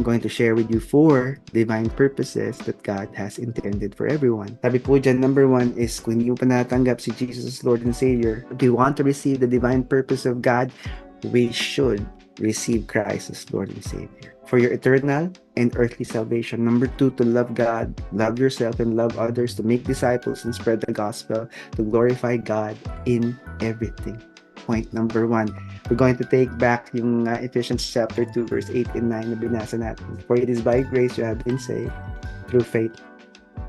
I'm going to share with you four divine purposes that God has intended for everyone. Sabi po dyan, number one is kung hindi mo pa natanggap si Jesus as Lord and Savior, if you want to receive the divine purpose of God, we should receive Christ as Lord and Savior. For your eternal and earthly salvation. Number two, to love God, love yourself, and love others, to make disciples and spread the gospel, to glorify God in everything. Point number one, we're going to take back yung uh, Ephesians chapter 2 verse 8 and 9 na binasa natin. For it is by grace you have been saved through faith.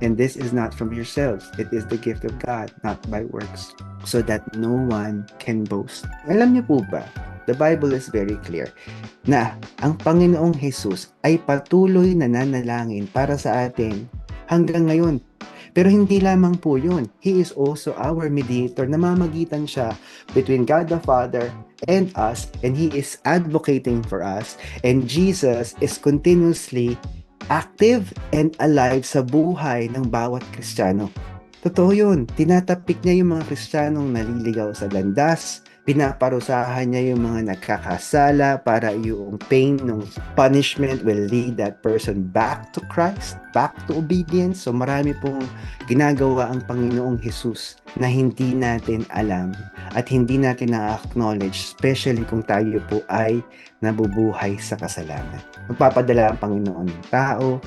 And this is not from yourselves. It is the gift of God, not by works. So that no one can boast. Alam niyo po ba, the Bible is very clear na ang Panginoong Jesus ay patuloy na nanalangin para sa atin hanggang ngayon pero hindi lamang po yun. He is also our mediator. Namamagitan siya between God the Father and us and He is advocating for us. And Jesus is continuously active and alive sa buhay ng bawat Kristiyano. Totoo yun. Tinatapik niya yung mga Kristiyanong naliligaw sa landas, pinaparusahan niya yung mga nagkakasala para yung pain ng punishment will lead that person back to Christ, back to obedience. So marami pong ginagawa ang Panginoong Jesus na hindi natin alam at hindi natin na-acknowledge, especially kung tayo po ay nabubuhay sa kasalanan. Magpapadala ang Panginoon ng tao,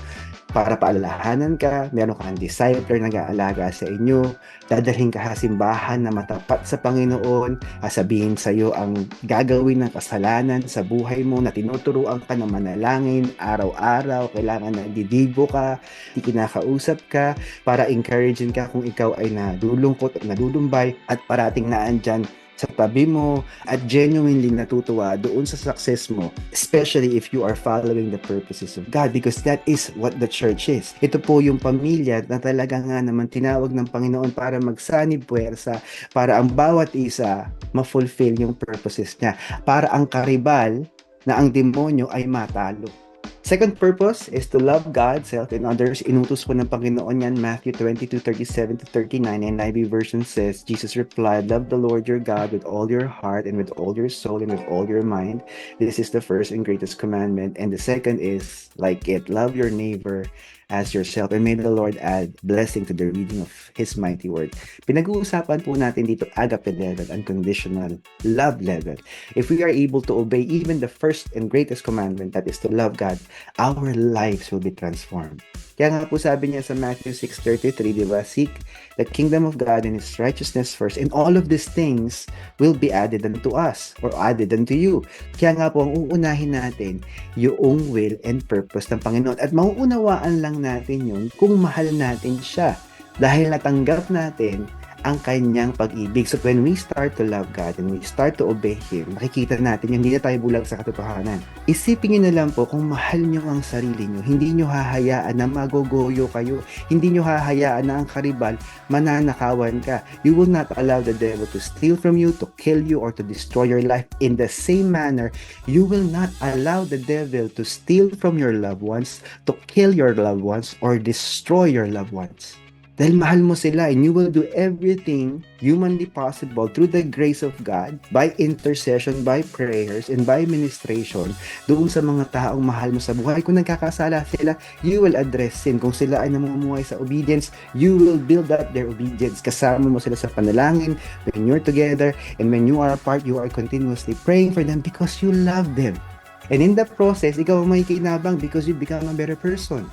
para paalalahanan ka, meron kang discipler na nag-aalaga sa inyo, dadalhin ka sa simbahan na matapat sa Panginoon, sabihin sa iyo ang gagawin ng kasalanan sa buhay mo na tinuturuan ka na manalangin araw-araw, kailangan na didibo ka, ikinakausap ka para encouraging ka kung ikaw ay nadulungkot at nadulumbay at parating naandyan sa tabi mo at genuinely natutuwa doon sa success mo, especially if you are following the purposes of God because that is what the church is. Ito po yung pamilya na talaga nga naman tinawag ng Panginoon para magsanib puwersa, para ang bawat isa ma-fulfill yung purposes niya, para ang karibal na ang demonyo ay matalo. Second purpose is to love God, self, and others. Inutos po ng Panginoon yan, Matthew 22, 37 to 39. And NIV version says, Jesus replied, Love the Lord your God with all your heart and with all your soul and with all your mind. This is the first and greatest commandment. And the second is like it, love your neighbor as yourself. And may the Lord add blessing to the reading of His mighty word. Pinag-uusapan po natin dito agape level, unconditional love level. If we are able to obey even the first and greatest commandment, that is to love God, our lives will be transformed. Kaya nga po sabi niya sa Matthew 6.33, di ba? Seek the kingdom of God and His righteousness first, and all of these things will be added unto us or added unto you. Kaya nga po, ang uunahin natin yung will and purpose ng Panginoon. At mauunawaan lang natin yun kung mahal natin siya. Dahil natanggap natin ang kanyang pag-ibig. So when we start to love God and we start to obey Him, makikita natin yung hindi na tayo bulag sa katotohanan. Isipin nyo na lang po kung mahal nyo ang sarili nyo, hindi nyo hahayaan na magogoyo kayo. Hindi nyo hahayaan na ang karibal mananakawan ka. You will not allow the devil to steal from you, to kill you, or to destroy your life. In the same manner, you will not allow the devil to steal from your loved ones, to kill your loved ones, or destroy your loved ones. Dahil mahal mo sila and you will do everything humanly possible through the grace of God by intercession, by prayers, and by ministration doon sa mga taong mahal mo sa buhay. Kung nagkakasala sila, you will address sin. Kung sila ay namumuhay sa obedience, you will build up their obedience. Kasama mo sila sa panalangin when you're together and when you are apart, you are continuously praying for them because you love them. And in the process, ikaw may kinabang because you become a better person.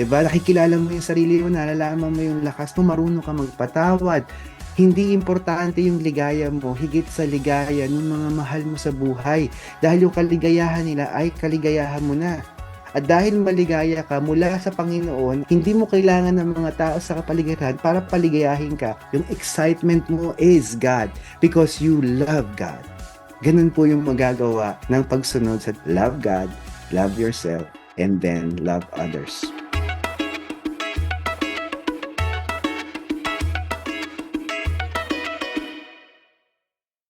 Diba? Nakikilala mo yung sarili mo, nalalaman mo yung lakas mo, marunong ka magpatawad. Hindi importante yung ligaya mo, higit sa ligaya ng mga mahal mo sa buhay. Dahil yung kaligayahan nila ay kaligayahan mo na. At dahil maligaya ka mula sa Panginoon, hindi mo kailangan ng mga tao sa kapaligiran para paligayahin ka. Yung excitement mo is God because you love God. Ganun po yung magagawa ng pagsunod sa love God, love yourself, and then love others.